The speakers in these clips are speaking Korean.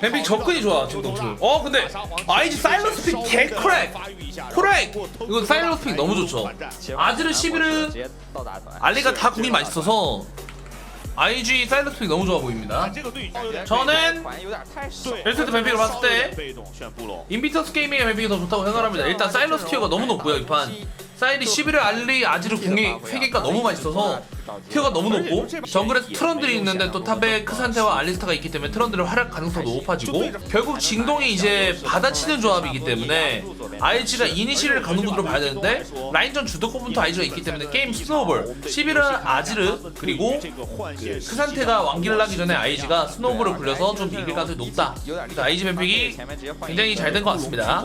뱀픽 접근이 좋아 지금 동출 어 근데 IG 사일러스 픽 개크랙 크랙 이거 사일러스 픽 너무 좋죠. 아즈르 11은 알리가 다 궁이 맛있어서 IG 사일러스 픽 너무 좋아 보입니다. 저는 1세트 뱀픽을 봤을 때 인비터스 게이밍의 뱀픽이 더 좋다고 생각합니다. 일단 사일러스 티어가 너무 높고요 이판 사일이 11을 알리 아지르 궁이 3개가 너무 맛있어서 티어가 너무 높고 정글에 트런들이 있는데 또 탑에 크산테와 알리스타가 있기 때문에 트런들의 활약 가능성도 높아지고 결국 진동이 이제 받아치는 조합이기 때문에 IG가 이니시를 가는 구도로 봐야 되는데 라인전 주도권부터 IG가 있기 때문에 게임 스노우볼 11은 아지르 그리고 크산테가 왕기를 하기 전에 IG가 스노우볼을 굴려서 좀 이길 가능성이 높다 그래서 IG 뱀픽이 굉장히 잘 된 것 같습니다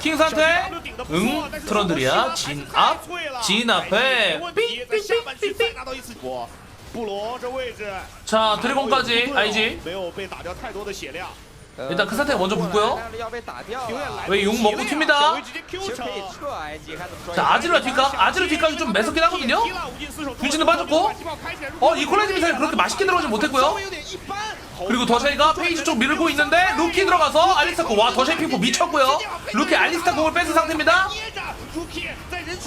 킹한테 응? 트런들이야? 진 앞 진 앞에? 자 드래곤까지. IG 일단 그 상태 먼저 붙고요. 왜용 먹고 튑니다? 자 아지르가 뒷각? 아지르 뒷각이 좀 매섭긴 하거든요? 분신도 빠졌고? 어 이콜라지 미사일 그렇게 맛있게 들어가지 못했고요? 그리고 더샤이가 페이지 쪽 밀고 있는데 루키 들어가서 알리스타 공와 더샤이 핑포 미쳤고요. 루키 알리스타 공을 뺏은 상태입니다.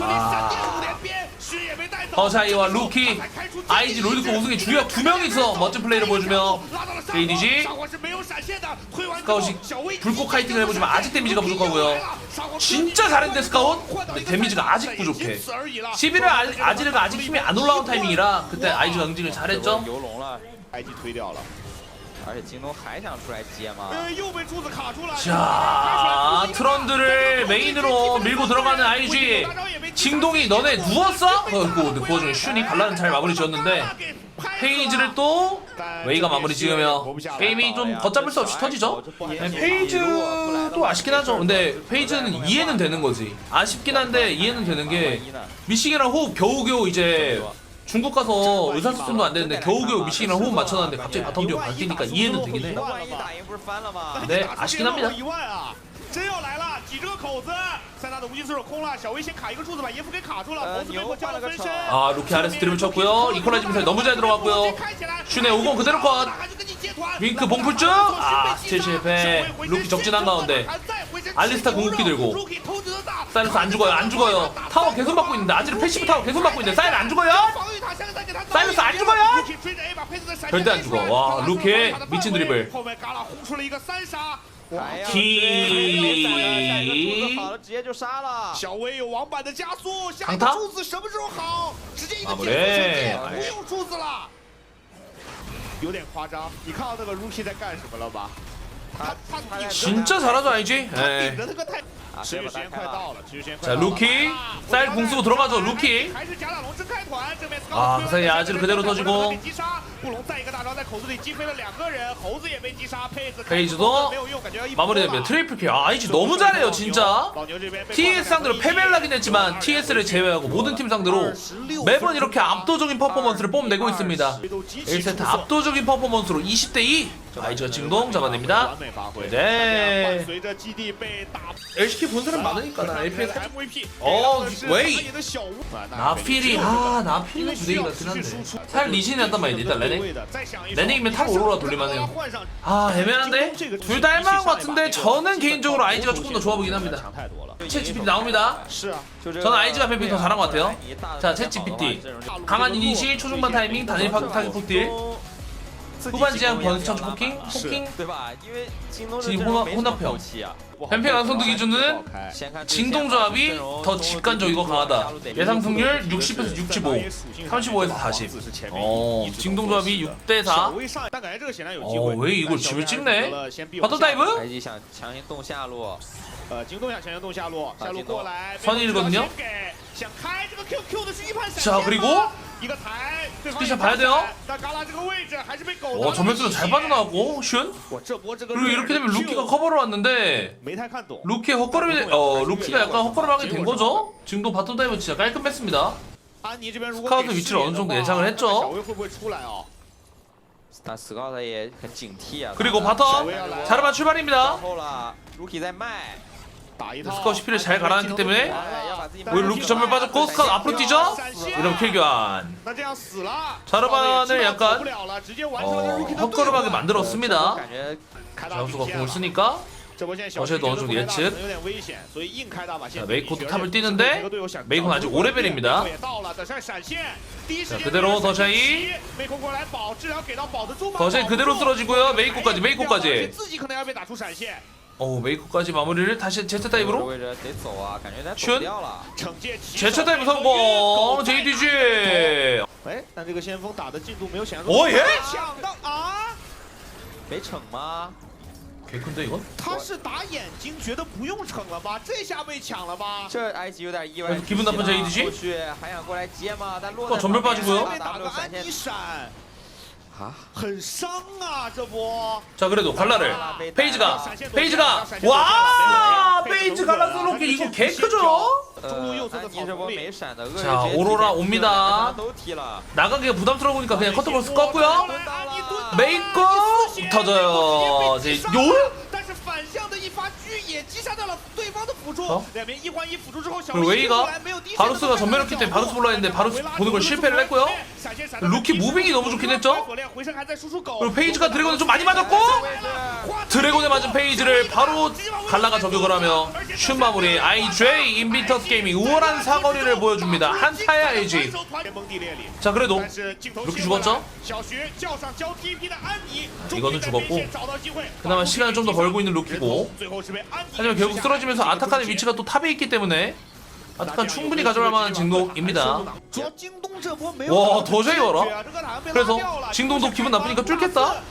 아... 더샤이와 루키 아이지 롤드코 우승의 주력 두 명이서 멋진 플레이를 보여주며 ADG 스카웃이 불꽃 카이팅을 해보지만 아직 데미지가 부족하고요. 진짜 잘했는데 스카웃? 근데 데미지가 아직 부족해. 11회 아, 아지르가 아직 힘이 안 올라온 타이밍이라 그때 아이즈가 응징을 잘했죠. 而且京东还想出来接吗？呃，又被柱子卡住了。 자 트런드를 메인으로 밀고 들어가는 IG 징동이 너네 누웠어? 어, 그, 근데 그 와중에 슌이 갈라는 잘 마무리 지었는데 페이지를 또 웨이가 마무리 지으며 게임이 좀 걷잡을 수 없이 터지죠 네, 페이즈도 아쉽긴 하죠 근데 페이즈는 이해는 되는 거지 아쉽긴 한데 이해는 되는 게 미시기랑 호흡 겨우겨우 이제 중국 가서 의사소통도 안 되는데 겨우겨우 미시기랑 호흡 맞춰놨는데 갑자기 바텀 뒤로 바뀌니까 이해는 되긴 해 那万一打赢不是翻了吗？ 네, 아쉽긴 합니다. 一万啊！真要来了，挤这个口子，塞纳的无尽射手空了，小威先卡一个柱子把耶夫给卡住了，呃猴子被迫交了分身。 아 루키 아레스 드립을 쳤고요 이퀄라이즈 미사일 너무 잘 들어갔고요 슌의 50 그대로 컷 윙크 봉풀쭉 아 스틸 실패 루키 적진한 가운데 알리스타 궁극기 들고 사이러스 안 죽어요 안 죽어요 타워 계속 받고 있는데 아지르 패시브 타워 계속 받고 있는데 사이러 안 죽어요 사이언스 안 죽어요? 절대 안 죽어. 와, 루케 미친 드리블. 기 강타? 아, 마무리. 진짜 잘하죠, 아니지? 에이. 예. 아, 자 루키 쌀 궁수고 들어가죠 루키 아 그사이 아지를 그대로 터지고 페이지도 마무리됩니다 트리플킬 아 아이지 너무 잘해요 진짜 TS 상대로 패배를 하긴 했지만 TS를 제외하고 모든 팀 상대로 매번 이렇게 압도적인 퍼포먼스를 뽐내고 있습니다 1세트 압도적인 퍼포먼스로 20대2 아이즈가 지금 농 잡아냅니다. 네. LCP 본사는 많으니까 난 LPS 할 어, 웨이! 나필이, 아, 나필이 부대기 같긴 한데. 사실 리신이 한단 말이지, 일단 레넥. 레넥이면 탑 오로라 돌릴만 해요. 아, 애매한데? 둘 다 할만한 것 같은데, 저는 개인적으로 아이즈가 조금 더 좋아 보긴 합니다. 채 GPT 나옵니다. 저는 아이즈가 뱀핑 더 잘한 것 같아요. 자, 채 GPT. 강한 이니시, 초중반 타이밍, 단일 타격 폭딜. 후반 지향 번천 포킹? 포킹? 네. 지금 혼합, 혼합형 뱀팽 안성도 기준은 진동조합이 더 직관적이고 강하다. 예상 승률 60에서 65 35에서 40 어, 진동조합이 6대4 어, 왜 이걸 집을 찍네? 바텀 다이브? 선일거든요? 자 그리고 스피셔 봐야 돼요. 어, 전면수도 잘 빠져나가고 슌. 어, 그리고 이렇게 되면 루키가 커버로 왔는데 루키의 헛걸음이 어 루키가 약간 헛걸음하게 된 거죠. 지금도 바톤 다이브 진짜 깔끔했습니다. 스카우트 위치를 어느 정도 예상을 했죠. 그리고 바텀 자르마 출발입니다. 스카우 CP를 잘 가라앉기 때문에 오히려 루키 전멸 빠졌고 스카우 앞으로 뛰죠? 이러면 킬교환 자르반을 약간 어, 헛걸음하게 만들었습니다 자우수가 공을 쓰니까 어제도 어느 정도 예측 자, 메이코도 탑을 뛰는데 메이코는 아직 5레벨입니다 자 그대로 더샤이 더샤이 그대로 쓰러지고요 메이코까지 메이코까지 自己可能要被打出闪现， 어 메이코까지 마무리를 다시 제트 这个 다이브로 位置得走啊，感觉他走 슌 不掉了。惩戒骑手 제트 다이브 성공 JDG 哎，但这个先锋打的进度没有想象中。哦耶抢到啊！没惩吗？ 개 큰데 이건? 他是打眼睛，觉得不用惩了吧？这下被抢了吧？这埃及有点意外 그래서 。 기분 나쁜 JDG 后续还想过来接吗？但落 또 在 전멸 旁边 빠지고요 被打个 W 闪安妮现闪，啊！很伤啊！这波。 자 그래도 갈라를 페이지가 페이지가 와 페이지 갈라 솔로키 이거 개 크죠? 자 오로라 옵니다 나가기가 부담스러우니까 그냥 커트볼스 껐고요 메이커 터져요 이제 요? 但是反向的一发狙也击杀掉了对方的辅助哦，两边一换一辅助之后，小 그리고 威 웨이가 过来没有第一时间 바루스가 전멸했기 때문에 바루스 불러야 했는데 바루스 보는 걸 실패를 했고요 루키 무빙이 너무 좋긴 했죠? 그리고 페이지가 드래곤에 좀 많이 맞았고 드래곤에 맞은 페이지를 바로 갈라가 저격을 하며 슛 마무리 IJ 인비터스 게이밍 우월한 사거리를 보여줍니다 한타의 IG 자 그래도 루키 죽었죠? 이거는 죽었고 그나마 시간을 좀 더 벌고 있는 루키고 하지만 결국 쓰러지면서 아타칸의 위치가 또 탑에 있기 때문에 아타칸 충분히 가져갈 만한 진동입니다. 와, 더잘 열어. 그래서 진동도 기분 나쁘니까 뚫겠다.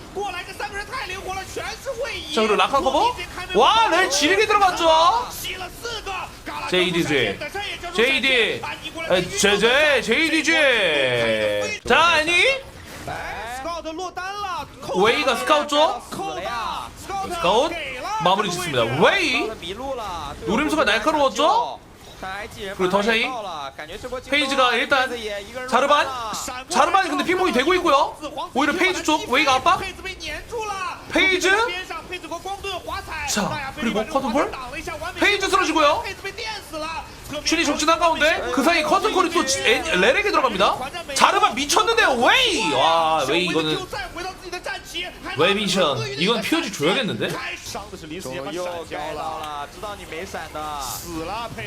자 그리고 라칸 커버? 와 렐 지르게 들어갔죠? JDG JD 제제. JDG 자 애니? 웨이가 스카우트 죠? 스카웃 마무리 짓습니다. 웨이! 노림수가 날카로웠죠? 그리고 더샤이. 페이지가 일단 자르반. 자르반이 근데 피모이 되고 있고요. 오히려 페이지 쪽 웨이가 압박. 페이지 자 그리고 커튼볼. 페이지 쓰러지고요. 슈니 적진한 가운데 그 사이 커튼콜이 또 레렉에 들어갑니다. 자르반 미쳤는데요. 웨이! 와 웨이 이거는 웨이 미션 이건 POG 줘야겠는데 终于又盖到了，知道你没闪的。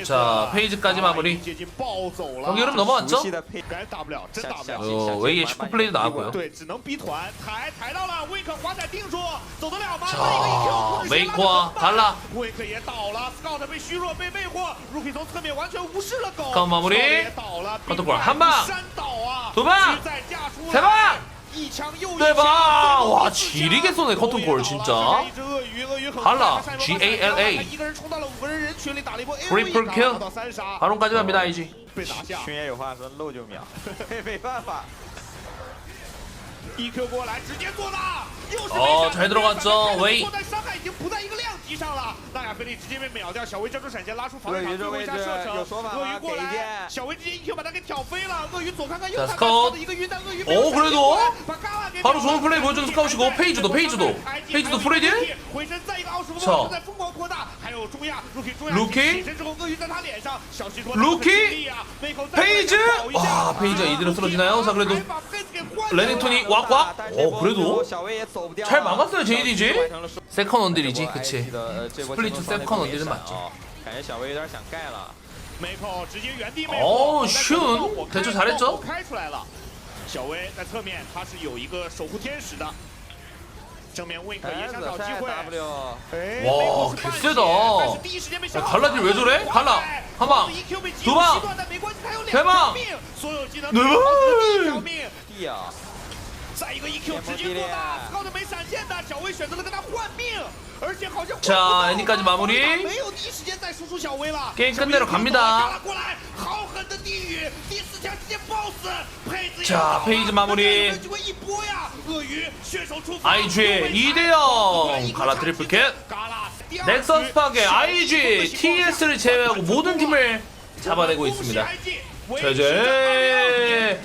자 페이지까지 마무리 경기 흐름 넘어왔죠? 熟悉的配该打不了，真打不了。 어, 웨이의 19플레이도 나왔고요 对，只能逼团，抬抬到了，魏可华彩定住，走得了吗？ 자 메이코와 달라 魏克也倒了，Scout 被虚弱，被魅惑，Rookie 从侧面完全无视了狗。 刚马布里 Scout 也倒了， 커튼 골 한 방 山倒啊，두 방! 实在架出来 세 방! 一枪又一枪 대박! 와 最后 지리게 쏘네 커튼골 진짜 一只鳄鱼，鳄鱼很 달라 快 G A L A 一个人冲到了五个人人群里打了一波 Triple AoE， kill 打到三杀， 바론까지 갑니다 IG 被打下。轩辕有话说漏就秒，没办法。 哦被잘 들어갔죠 웨이 但伤害已经不在一个量级上了。纳亚菲利直接被秒掉，小维交出闪现拉出防御塔，鳄鱼这最后一下射程，位置有说法吗鳄鱼过来，给一件小维直接 EQ 把他给挑飞了，鳄鱼左看看右 자 看看， 스카웃 的一个晕弹，鳄鱼 오 그래도 把嘎拉给 바로 좋은 플레이 보여주는 스카웃이고 페이지도 페이지도 페이지도 프레딜 回身再一个奥数 자 在疯狂扩大，还有中亚 Rookie 中亚 Rookie 起身之后鳄鱼在他脸上，小西说 Rookie 啊，背后再 페이즈 保一下 와 페이지가 이대로 쓰러지나요? 자 그래도 还把佩子给换了 레닝톤이 왁왁? 어, 어 그래도? 잘 막았어요 JDG 세컨 언딜이지 그치. 스플릿 투 세컨 언딜은 맞지 어우 슌 대처 잘했죠? 와 개쎄다. 야, 갈라딜 왜 저래? 갈라. 한방. 두방. 대박. 네. 呀，再一个 EQ 直接做大，靠的没闪现的，小薇选择了跟他换命，而且好像 자 엔딩까지 마무리 没有第一时间再输出小薇了。 게임 끝내러 갑니다 小薇过来，好狠的地狱，第四强直接 BOSS，佩子也 자 好 페이지 마무리 有机会一波呀，鳄鱼血手出发 IG 2대0 갈라 트리플 캣 넥서스 파괴 IG TS를 제외하고 모든 팀을 잡아내고 있습니다 제제